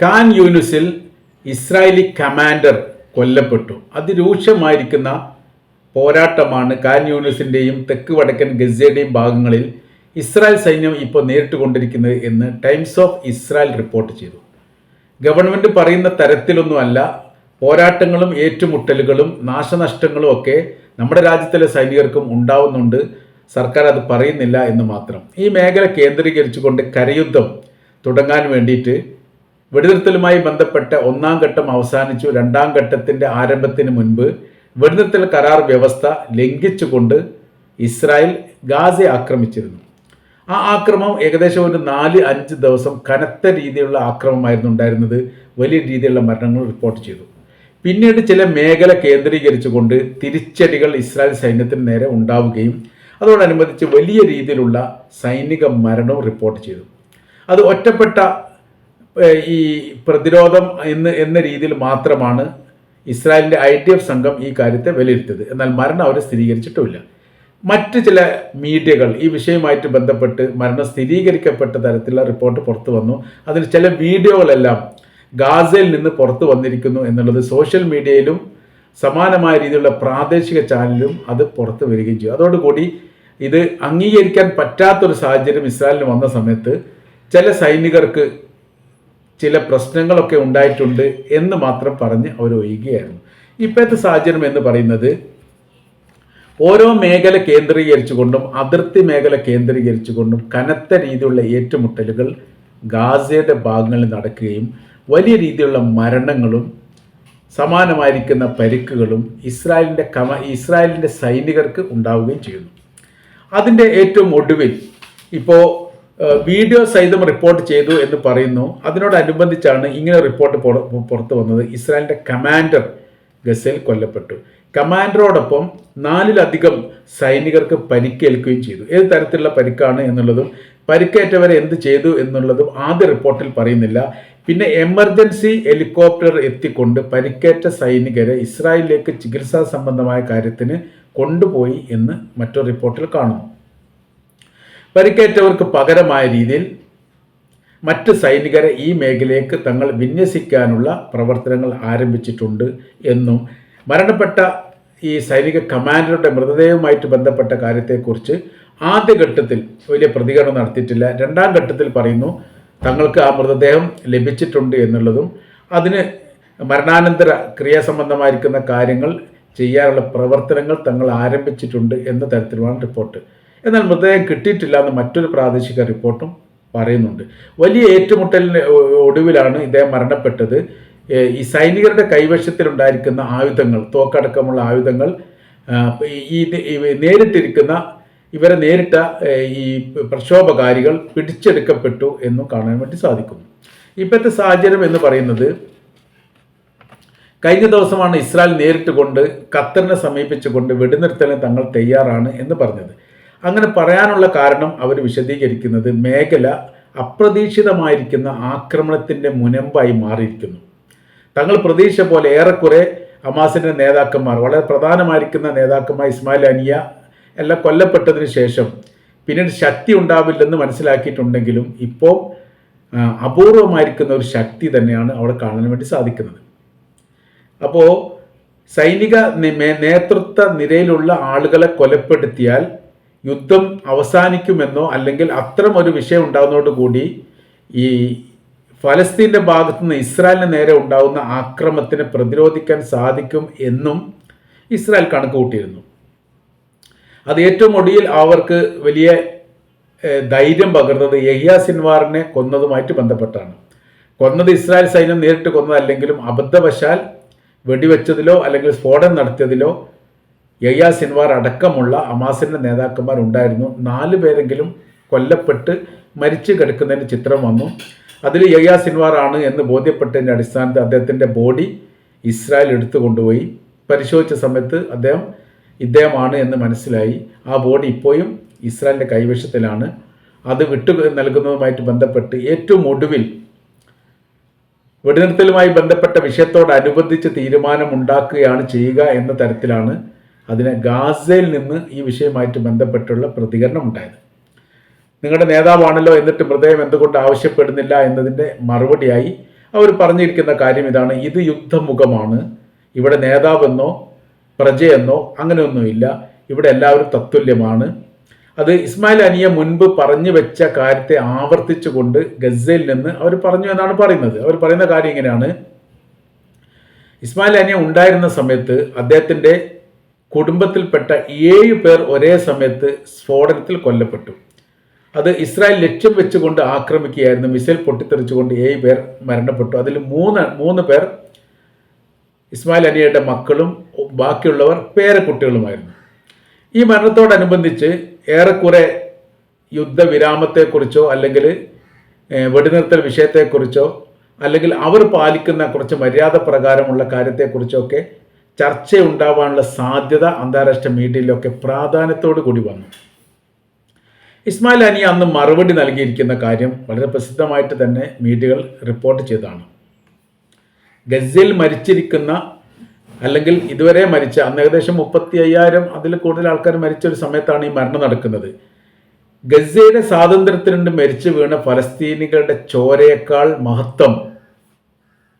Can യൂനുസിൽ Israeli commander കൊല്ലപ്പെട്ടു. അതിരൂക്ഷമായിരിക്കുന്ന പോരാട്ടമാണ് can യൂനുസിന്റെയും തെക്ക് വടക്കൻ ഗസയുടെയും ഭാഗങ്ങളിൽ ഇസ്രായേൽ സൈന്യം ഇപ്പോൾ നേരിട്ട് കൊണ്ടിരിക്കുന്നത് എന്ന് ടൈംസ് ഓഫ് ഇസ്രായേൽ റിപ്പോർട്ട് ചെയ്തു. ഗവൺമെന്റ് പറയുന്ന തരത്തിലൊന്നുമല്ല. പോരാട്ടങ്ങളും ഏറ്റുമുട്ടലുകളും നാശനഷ്ടങ്ങളും ഒക്കെ നമ്മുടെ രാജ്യത്തിലെ സൈനികർക്കും ഉണ്ടാവുന്നുണ്ട്. സർക്കാർ അത് പറയുന്നില്ല എന്ന് മാത്രം. ഈ മേഖല കേന്ദ്രീകരിച്ചുകൊണ്ട് കരയുദ്ധം തുടങ്ങാൻ വേണ്ടിയിട്ട് വെടിനിർത്തലുമായി ബന്ധപ്പെട്ട് ഒന്നാം ഘട്ടം അവസാനിച്ചു. രണ്ടാം ഘട്ടത്തിന്റെ ആരംഭത്തിന് മുൻപ് വെടിനിർത്തൽ കരാർ വ്യവസ്ഥ ലംഘിച്ചുകൊണ്ട് ഇസ്രായേൽ ഗാസയെ ആക്രമിച്ചിരുന്നു. ആ ആക്രമണം ഏകദേശം ഒരു നാല് അഞ്ച് ദിവസം കനത്ത രീതിയിലുള്ള ആക്രമമായിരുന്നു ഉണ്ടായിരുന്നത്. വലിയ രീതിയിലുള്ള മരണങ്ങൾ റിപ്പോർട്ട് ചെയ്തു. പിന്നീട് ചില മേഖല കേന്ദ്രീകരിച്ചുകൊണ്ട് തിരിച്ചടികൾ ഇസ്രായേൽ സൈന്യത്തിന് നേരെ ഉണ്ടാവുകയും അതോടനുബന്ധിച്ച് വലിയ രീതിയിലുള്ള സൈനിക മരണവും റിപ്പോർട്ട് ചെയ്തു. അത് ഒറ്റപ്പെട്ട ഈ പ്രതിരോധം എന്ന് എന്ന രീതിയിൽ മാത്രമാണ് ഇസ്രായേലിന്റെ ഐ ടി എഫ് സംഘം ഈ കാര്യത്തെ വിലയിരുത്തിയത്. എന്നാൽ മരണം അവർ സ്ഥിരീകരിച്ചിട്ടുമില്ല. മറ്റ് ചില മീഡിയകൾ ഈ വിഷയവുമായിട്ട് ബന്ധപ്പെട്ട് മരണം സ്ഥിരീകരിക്കപ്പെട്ട തരത്തിലുള്ള റിപ്പോർട്ട് പുറത്തു വന്നു. അതിൽ ചില വീഡിയോകളെല്ലാം ഗാസയിൽ നിന്ന് പുറത്തു വന്നിരിക്കുന്നു എന്നുള്ളത് സോഷ്യൽ മീഡിയയിലും സമാനമായ രീതിയിലുള്ള പ്രാദേശിക ചാനലിലും അത് പുറത്തു വരികയും ചെയ്തു. അതോടുകൂടി ഇത് അംഗീകരിക്കാൻ പറ്റാത്തൊരു സാഹചര്യം ഇസ്രായേലിന് വന്ന സമയത്ത് ചില സൈനികർക്ക് ചില പ്രശ്നങ്ങളൊക്കെ ഉണ്ടായിട്ടുണ്ട് എന്ന് മാത്രം പറഞ്ഞ് അവർ ഒഴിയുകയായിരുന്നു. ഇപ്പോഴത്തെ സാഹചര്യം എന്ന് പറയുന്നത് ഓരോ മേഖല കേന്ദ്രീകരിച്ചുകൊണ്ടും അതിർത്തി മേഖല കേന്ദ്രീകരിച്ചുകൊണ്ടും കനത്ത രീതിയിലുള്ള ഏറ്റുമുട്ടലുകൾ ഗാസയുടെ ഭാഗങ്ങളിൽ നടക്കുകയും വലിയ രീതിയിലുള്ള മരണങ്ങളും സമാനമായിരിക്കുന്ന പരിക്കുകളും ഇസ്രായേലിന്റെ കമ ഇസ്രായേലിന്റെ സൈനികർക്ക് ഉണ്ടാവുകയും ചെയ്യുന്നു. അതിന്റെ ഏറ്റവും ഒടുവിൽ ഇപ്പോൾ വീഡിയോ സഹിതം റിപ്പോർട്ട് ചെയ്തു എന്ന് പറയുന്നു. അതിനോടനുബന്ധിച്ചാണ് ഇങ്ങനെ റിപ്പോർട്ട് പുറ- പുറത്തു വന്നത്. ഇസ്രായേലിന്റെ കമാൻഡർ ഗസയിൽ കൊല്ലപ്പെട്ടു. കമാൻഡറോടൊപ്പം നാലിലധികം സൈനികർക്ക് പരിക്കേൽക്കുകയും ചെയ്തു. ഏത് തരത്തിലുള്ള പരിക്കാണ് എന്നുള്ളതും പരിക്കേറ്റവരെ എന്ത് ചെയ്തു എന്നുള്ളതും ആദ്യ റിപ്പോർട്ടിൽ പറയുന്നില്ല. പിന്നെ എമർജൻസി ഹെലികോപ്റ്റർ എത്തിക്കൊണ്ട് പരിക്കേറ്റ സൈനികരെ ഇസ്രായേലിലേക്ക് ചികിത്സാ സംബന്ധമായ കാര്യത്തിന് കൊണ്ടുപോയി എന്ന് മറ്റൊരു റിപ്പോർട്ടിൽ കാണുന്നു. പരിക്കേറ്റവർക്ക് പകരമായ രീതിയിൽ മറ്റ് സൈനികരെ ഈ മേഖലയിലേക്ക് തങ്ങൾ വിന്യസിക്കാനുള്ള പ്രവർത്തനങ്ങൾ ആരംഭിച്ചിട്ടുണ്ട് എന്നും മരണപ്പെട്ട ഈ സൈനിക കമാൻഡറുടെ മൃതദേഹവുമായിട്ട് ബന്ധപ്പെട്ട കാര്യത്തെക്കുറിച്ച് ആദ്യഘട്ടത്തിൽ വലിയ പ്രതികരണം നടത്തിയിട്ടില്ല. രണ്ടാം ഘട്ടത്തിൽ പറയുന്നു തങ്ങൾക്ക് ആ മൃതദേഹം ലഭിച്ചിട്ടുണ്ട് എന്നുള്ളതും അതിന് മരണാനന്തര ക്രിയാസംബന്ധമായിരിക്കുന്ന കാര്യങ്ങൾ ചെയ്യാനുള്ള പ്രവർത്തനങ്ങൾ തങ്ങൾ ആരംഭിച്ചിട്ടുണ്ട് എന്ന തരത്തിലുമാണ് റിപ്പോർട്ട്. എന്നാൽ മൃതദേഹം കിട്ടിയിട്ടില്ല എന്ന് മറ്റൊരു പ്രാദേശിക റിപ്പോർട്ടും പറയുന്നുണ്ട്. വലിയ ഏറ്റുമുട്ടലിന് ഒടുവിലാണ് ഇദ്ദേഹം മരണപ്പെട്ടത്. ഈ സൈനികരുടെ കൈവശത്തിലുണ്ടായിരിക്കുന്ന ആയുധങ്ങൾ തോക്കടക്കമുള്ള ആയുധങ്ങൾ ഈ നേരിട്ടിരിക്കുന്ന ഇവരെ നേരിട്ട ഈ പ്രക്ഷോഭകാരികൾ പിടിച്ചെടുക്കപ്പെട്ടു എന്നും കാണാൻ വേണ്ടി സാധിക്കുന്നു. ഇപ്പോഴത്തെ സാഹചര്യം എന്ന് പറയുന്നത് കഴിഞ്ഞ ദിവസമാണ് ഇസ്രായേൽ നേരിട്ട് കൊണ്ട് ഖത്തറിനെ സമീപിച്ചുകൊണ്ട് വെടിനിർത്തലിന് തങ്ങൾ തയ്യാറാണ് എന്ന് പറഞ്ഞത്. അങ്ങനെ പറയാനുള്ള കാരണം അവർ വിശദീകരിക്കുന്നത് മേഖല അപ്രതീക്ഷിതമായിരിക്കുന്ന ആക്രമണത്തിന്റെ മുനമ്പായി മാറിയിരിക്കുന്നു. തങ്ങൾ പ്രതീക്ഷ പോലെ ഏറെക്കുറെ ഹമാസിന്റെ നേതാക്കന്മാർ വളരെ പ്രധാനമായിരിക്കുന്ന നേതാക്കന്മാർ ഇസ്മായിൽ അനിയ എല്ലാം കൊല്ലപ്പെട്ടതിന് ശേഷം പിന്നീട് ശക്തി ഉണ്ടാവില്ലെന്ന് മനസ്സിലാക്കിയിട്ടുണ്ടെങ്കിലും ഇപ്പോൾ അപൂർവമായിരിക്കുന്ന ഒരു ശക്തി തന്നെയാണ് അവിടെ കാണാൻ വേണ്ടി സാധിക്കുന്നത്. അപ്പോൾ സൈനിക നേതൃത്വ നിരയിലുള്ള ആളുകളെ കൊലപ്പെടുത്തിയാൽ യുദ്ധം അവസാനിക്കുമെന്നോ അല്ലെങ്കിൽ അത്തരം ഒരു വിഷയം ഉണ്ടാകുന്നതോടുകൂടി ഈ ഫലസ്തീന്റെ ഭാഗത്തുനിന്ന് ഇസ്രായേലിന് നേരെ ഉണ്ടാകുന്ന ആക്രമണത്തിന് പ്രതിരോധിക്കാൻ സാധിക്കും എന്നും ഇസ്രായേൽ കണക്ക് കൂട്ടിയിരുന്നു. അത് ഏറ്റവും ഒടുവിൽ അവർക്ക് വലിയ ധൈര്യം പകർന്നത് യഹിയ സിൻവാറിനെ കൊന്നതുമായിട്ട് ബന്ധപ്പെട്ടാണ്. കൊന്നത് ഇസ്രായേൽ സൈന്യം നേരിട്ട് കൊന്നതല്ലെങ്കിലും അബദ്ധവശാൽ വെടിവെച്ചതിലോ അല്ലെങ്കിൽ സ്ഫോടനം നടത്തിയതിലോ യഹിയ സിൻവാർ അടക്കമുള്ള അമാസിന്റെ നേതാക്കന്മാർ ഉണ്ടായിരുന്നു. നാല് പേരെങ്കിലും കൊല്ലപ്പെട്ട് മരിച്ചു കിടക്കുന്നതിന്റെ ചിത്രം വന്നു. അതിൽ യഹിയ സിൻവാർ ആണ് എന്ന് ബോധ്യപ്പെട്ടതിന്റെ അടിസ്ഥാനത്തിൽ അദ്ദേഹത്തിന്റെ ബോഡി ഇസ്രായേൽ എടുത്തു കൊണ്ടുപോയി. പരിശോധിച്ച സമയത്ത് അദ്ദേഹം ഇദ്ദേഹമാണ് എന്ന് മനസ്സിലായി. ആ ബോഡി ഇപ്പോഴും ഇസ്രായേലിന്റെ കൈവശത്തിലാണ്. അത് വിട്ടു നൽകുന്നതുമായിട്ട് ബന്ധപ്പെട്ട് ഏറ്റവും ഒടുവിൽ വെടിനിർത്തലുമായി ബന്ധപ്പെട്ട വിഷയത്തോടനുബന്ധിച്ച് തീരുമാനമുണ്ടാക്കുകയാണ് ചെയ്യുക എന്ന തരത്തിലാണ് അതിന് ഗാസയിൽ നിന്ന് ഈ വിഷയമായിട്ട് ബന്ധപ്പെട്ടുള്ള പ്രതികരണം ഉണ്ടായത്. നിങ്ങളുടെ നേതാവാണല്ലോ എന്നിട്ട് ഹൃദയം എന്തുകൊണ്ട് ആവശ്യപ്പെടുന്നില്ല എന്നതിന്റെ മറുപടിയായി അവർ പറഞ്ഞിരിക്കുന്ന കാര്യം ഇതാണ്. ഇത് യുദ്ധമുഖമാണ്. ഇവിടെ നേതാവെന്നോ പ്രജയെന്നോ അങ്ങനെയൊന്നുമില്ല. ഇവിടെ എല്ലാവരും തത്തുല്യമാണ്. അത് ഇസ്മായിൽ അനിയ മുൻപ് പറഞ്ഞു വെച്ച കാര്യത്തെ ആവർത്തിച്ചുകൊണ്ട് ഗസയിൽ നിന്ന് അവർ പറഞ്ഞു എന്നാണ് പറയുന്നത്. അവർ പറയുന്ന കാര്യം ഇങ്ങനെയാണ്. ഇസ്മായിൽ അനിയ ഉണ്ടായിരുന്ന സമയത്ത് അദ്ദേഹത്തിന്റെ കുടുംബത്തിൽപ്പെട്ട ഏഴ് പേർ ഒരേ സമയത്ത് സ്ഫോടനത്തിൽ കൊല്ലപ്പെട്ടു. അത് ഇസ്രായേൽ ലക്ഷ്യം വെച്ചുകൊണ്ട് ആക്രമിക്കുകയായിരുന്നു. മിസൈൽ പൊട്ടിത്തെറിച്ചുകൊണ്ട് ഏഴ് പേർ മരണപ്പെട്ടു. അതിൽ മൂന്ന് മൂന്ന് പേർ ഇസ്മായിൽ അനിയയുടെ മക്കളും ബാക്കിയുള്ളവർ പേരക്കുട്ടികളുമായിരുന്നു. ഈ മരണത്തോടനുബന്ധിച്ച് ഏറെക്കുറെ യുദ്ധവിരാമത്തെക്കുറിച്ചോ അല്ലെങ്കിൽ വെടിനിർത്തൽ വിഷയത്തെക്കുറിച്ചോ അല്ലെങ്കിൽ അവർ പാലിക്കുന്ന കുറച്ച് മര്യാദ പ്രകാരമുള്ള കാര്യത്തെക്കുറിച്ചോ ഒക്കെ ചർച്ചയുണ്ടാവാനുള്ള സാധ്യത അന്താരാഷ്ട്ര മീഡിയയിലൊക്കെ പ്രാധാന്യത്തോടു കൂടി വന്നു. ഇസ്മായിൽ അനി അന്ന് മറുപടി നൽകിയിരിക്കുന്ന കാര്യം വളരെ പ്രസിദ്ധമായിട്ട് തന്നെ മീഡിയകൾ റിപ്പോർട്ട് ചെയ്തതാണ്. ഗസയിൽ മരിച്ചിരിക്കുന്ന അല്ലെങ്കിൽ ഇതുവരെ മരിച്ച അന്ന് ഏകദേശം മുപ്പത്തി അയ്യായിരം അതിൽ കൂടുതൽ ആൾക്കാർ മരിച്ച ഒരു സമയത്താണ് ഈ മരണം നടക്കുന്നത്. ഗസയുടെ സ്വാതന്ത്ര്യത്തിനുണ്ട് മരിച്ചു വീണ ഫലസ്തീനികളുടെ ചോരയേക്കാൾ മഹത്വം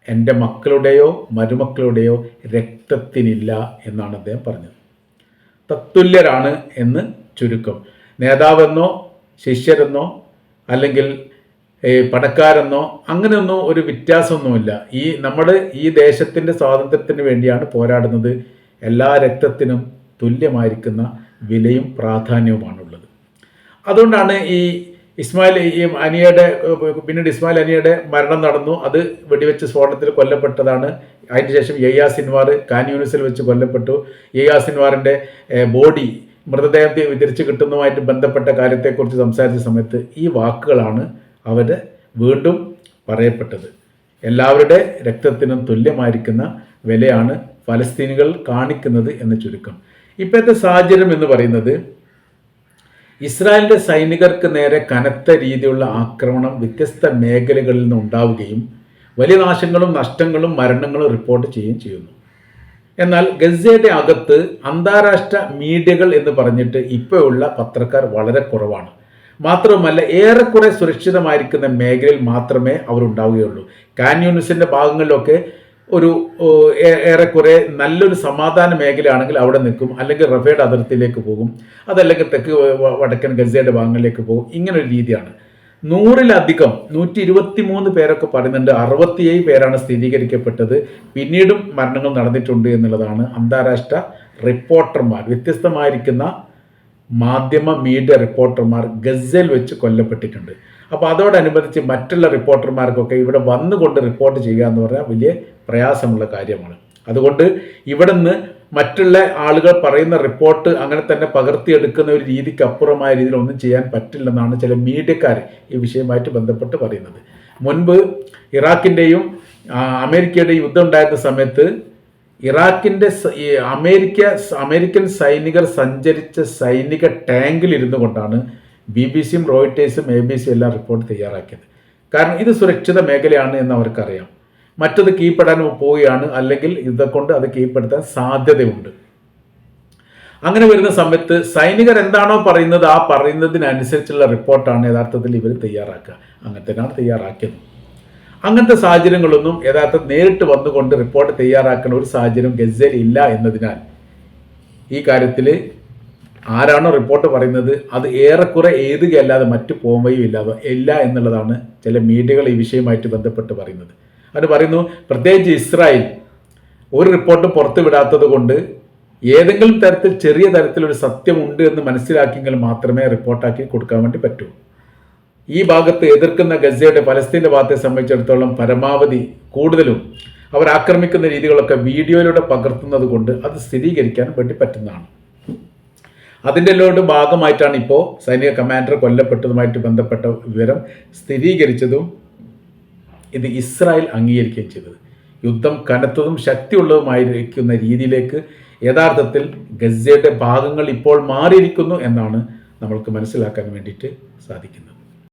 എന്റെ മക്കളുടെയോ മരുമക്കളുടെയോ രക്തത്തിനില്ല എന്നാണ് അദ്ദേഹം പറഞ്ഞത്. തത്തുല്യരാണ് എന്ന് ചുരുക്കം. നേതാവെന്നോ ശിഷ്യരെന്നോ അല്ലെങ്കിൽ പടക്കാരെന്നോ അങ്ങനെയൊന്നും ഒരു വ്യത്യാസമൊന്നുമില്ല. ഈ നമ്മൾ ഈ ദേശത്തിന്റെ സ്വാതന്ത്ര്യത്തിന് വേണ്ടിയാണ് പോരാടുന്നത്. എല്ലാ രക്തത്തിനും തുല്യമായിരിക്കുന്ന വിലയും പ്രാധാന്യവുമാണുള്ളത്. അതുകൊണ്ടാണ് ഈ ഇസ്മായിൽ ഈ അനിയുടെ പിന്നീട് ഇസ്മായിൽ അനിയയുടെ മരണം നടന്നു. അത് വെടിവെച്ച് സ്ഫോടനത്തിൽ കൊല്ലപ്പെട്ടതാണ്. അതിനുശേഷം യയ്യാ സിൻവാർ കാൻയൂണിസിൽ വെച്ച് കൊല്ലപ്പെട്ടു. യയ്യാ സിൻവാറിന്റെ ബോഡി മൃതദേഹം തിരിച്ചു കിട്ടുന്നതുമായിട്ട് ബന്ധപ്പെട്ട കാര്യത്തെക്കുറിച്ച് സംസാരിച്ച സമയത്ത് ഈ വാക്കുകളാണ് അവർ വീണ്ടും പറയപ്പെട്ടത്. എല്ലാവരുടെ രക്തത്തിനും തുല്യമായിരിക്കുന്ന വിലയാണ് ഫലസ്തീനികൾ കാണിക്കുന്നത് എന്ന് ചുരുക്കം. ഇപ്പോഴത്തെ സാഹചര്യം എന്ന് പറയുന്നത് ഇസ്രായേലിന്റെ സൈനികർക്ക് നേരെ കനത്ത രീതിയിലുള്ള ആക്രമണം വ്യത്യസ്ത മേഖലകളിൽ നിന്ന് ഉണ്ടാവുകയും വലിയ നാശങ്ങളും നഷ്ടങ്ങളും മരണങ്ങളും റിപ്പോർട്ട് ചെയ്യുകയും ചെയ്യുന്നു. എന്നാൽ ഗസയുടെ അകത്ത് അന്താരാഷ്ട്ര മീഡിയകൾ എന്ന് പറഞ്ഞിട്ട് ഇപ്പോഴുള്ള പത്രക്കാർ വളരെ കുറവാണ്. മാത്രവുമല്ല ഏറെക്കുറെ സുരക്ഷിതമായിരിക്കുന്ന മേഖലയിൽ മാത്രമേ അവരുണ്ടാവുകയുള്ളൂ. കാന്യൂണിസിന്റെ ഭാഗങ്ങളിലൊക്കെ ഒരു ഏറെക്കുറെ നല്ലൊരു സമാധാന മേഖലയാണെങ്കിൽ അവിടെ നിൽക്കും. അല്ലെങ്കിൽ റഫേഡ് അതിർത്തിയിലേക്ക് പോകും. അതല്ലെങ്കിൽ തെക്ക് വടക്കൻ ഗസയുടെ ഭാഗങ്ങളിലേക്ക് പോകും. ഇങ്ങനെ ഒരു രീതിയാണ്. നൂറിലധികം നൂറ്റി ഇരുപത്തി മൂന്ന് പേരൊക്കെ പറയുന്നുണ്ട് അറുപത്തിയേഴ് പേരാണ് സ്ഥിരീകരിക്കപ്പെട്ടത്. പിന്നീടും മരണങ്ങൾ നടന്നിട്ടുണ്ട് എന്നുള്ളതാണ് അന്താരാഷ്ട്ര റിപ്പോർട്ടർമാർ വ്യത്യസ്തമായിരിക്കുന്ന മാധ്യമ മീഡിയ റിപ്പോർട്ടർമാർ ഗസയിൽ വെച്ച് കൊല്ലപ്പെട്ടിട്ടുണ്ട്. അപ്പോൾ അതോടനുബന്ധിച്ച് മറ്റുള്ള റിപ്പോർട്ടർമാർക്കൊക്കെ ഇവിടെ വന്നുകൊണ്ട് റിപ്പോർട്ട് ചെയ്യുക എന്ന് പറഞ്ഞാൽ വലിയ പ്രയാസമുള്ള കാര്യമാണ്. അതുകൊണ്ട് ഇവിടെ നിന്ന് മറ്റുള്ള ആളുകൾ പറയുന്ന റിപ്പോർട്ട് അങ്ങനെ തന്നെ പകർത്തിയെടുക്കുന്ന ഒരു രീതിക്ക് അപ്പുറമായ രീതിയിൽ ഒന്നും ചെയ്യാൻ പറ്റില്ലെന്നാണ് ചില മീഡിയക്കാർ ഈ വിഷയമായിട്ട് ബന്ധപ്പെട്ട് പറയുന്നത്. മുൻപ് ഇറാഖിന്റെയും അമേരിക്കയുടെയും യുദ്ധം ഉണ്ടായിരുന്ന സമയത്ത് ഇറാഖിന്റെ അമേരിക്ക അമേരിക്കൻ സൈനികർ സഞ്ചരിച്ച സൈനിക ടാങ്കിൽ ഇരുന്നു കൊണ്ടാണ് ബി ബി സിയും റോയിട്ടേഴ്സും എ ബി സിയും എല്ലാം റിപ്പോർട്ട് തയ്യാറാക്കിയത്. കാരണം ഇത് സുരക്ഷിത മേഖലയാണ് എന്ന് അവർക്കറിയാം. മറ്റത് കീഴ്പ്പെടാൻ പോവുകയാണ് അല്ലെങ്കിൽ ഇതൊക്കെ അത് കീഴ്പ്പെടുത്താൻ സാധ്യതയുണ്ട്. അങ്ങനെ വരുന്ന സമയത്ത് സൈനികർ എന്താണോ പറയുന്നത് ആ പറയുന്നതിനനുസരിച്ചുള്ള റിപ്പോർട്ടാണ് യഥാർത്ഥത്തിൽ ഇവർ തയ്യാറാക്കുക. അങ്ങനെ തന്നെയാണ് തയ്യാറാക്കിയത്. അങ്ങനത്തെ സാഹചര്യങ്ങളൊന്നും യഥാർത്ഥം നേരിട്ട് വന്നുകൊണ്ട് റിപ്പോർട്ട് തയ്യാറാക്കുന്ന ഒരു സാഹചര്യം ഗസയിൽ ഇല്ല എന്നതിനാൽ ഈ കാര്യത്തിൽ ആരാണോ റിപ്പോർട്ട് പറയുന്നത് അത് ഏറെക്കുറെ ഏതുകയല്ലാതെ മറ്റു പോംവയും ഇല്ലാതെ ഇല്ല എന്നുള്ളതാണ് ചില മീഡിയകൾ ഈ വിഷയമായിട്ട് ബന്ധപ്പെട്ട് പറയുന്നത്. അത് പറയുന്നു പ്രത്യേകിച്ച് ഇസ്രായേൽ ഒരു റിപ്പോർട്ട് പുറത്തു വിടാത്തത് കൊണ്ട് ഏതെങ്കിലും തരത്തിൽ ചെറിയ തരത്തിലൊരു സത്യമുണ്ട് എന്ന് മനസ്സിലാക്കിയെങ്കിൽ മാത്രമേ റിപ്പോർട്ടാക്കി കൊടുക്കാൻ വേണ്ടി പറ്റൂ. ഈ ഭാഗത്ത് എതിർക്കുന്ന ഗസയുടെ പലസ്തീന്റെ ഭാഗത്തെ സംബന്ധിച്ചിടത്തോളം പരമാവധി കൂടുതലും അവർ ആക്രമിക്കുന്ന രീതികളൊക്കെ വീഡിയോയിലൂടെ പകർത്തുന്നത് കൊണ്ട് അത് സ്ഥിരീകരിക്കാൻ വേണ്ടി പറ്റുന്നതാണ്. അതിന്റെ ലോട്ട് ഭാഗമായിട്ടാണ് ഇപ്പോൾ സൈനിക കമാൻഡർ കൊല്ലപ്പെട്ടതുമായിട്ട് ബന്ധപ്പെട്ട വിവരം സ്ഥിരീകരിച്ചതും ഇത് ഇസ്രായേൽ അംഗീകരിക്കുകയും ചെയ്തത്. യുദ്ധം കനത്തതും ശക്തിയുള്ളതുമായിരിക്കുന്ന രീതിയിലേക്ക് യഥാർത്ഥത്തിൽ ഗസയുടെ ഭാഗങ്ങൾ ഇപ്പോൾ മാറിയിരിക്കുന്നു എന്നാണ് നമ്മൾക്ക് മനസ്സിലാക്കാൻ വേണ്ടിയിട്ട് സാധിക്കുന്നത്.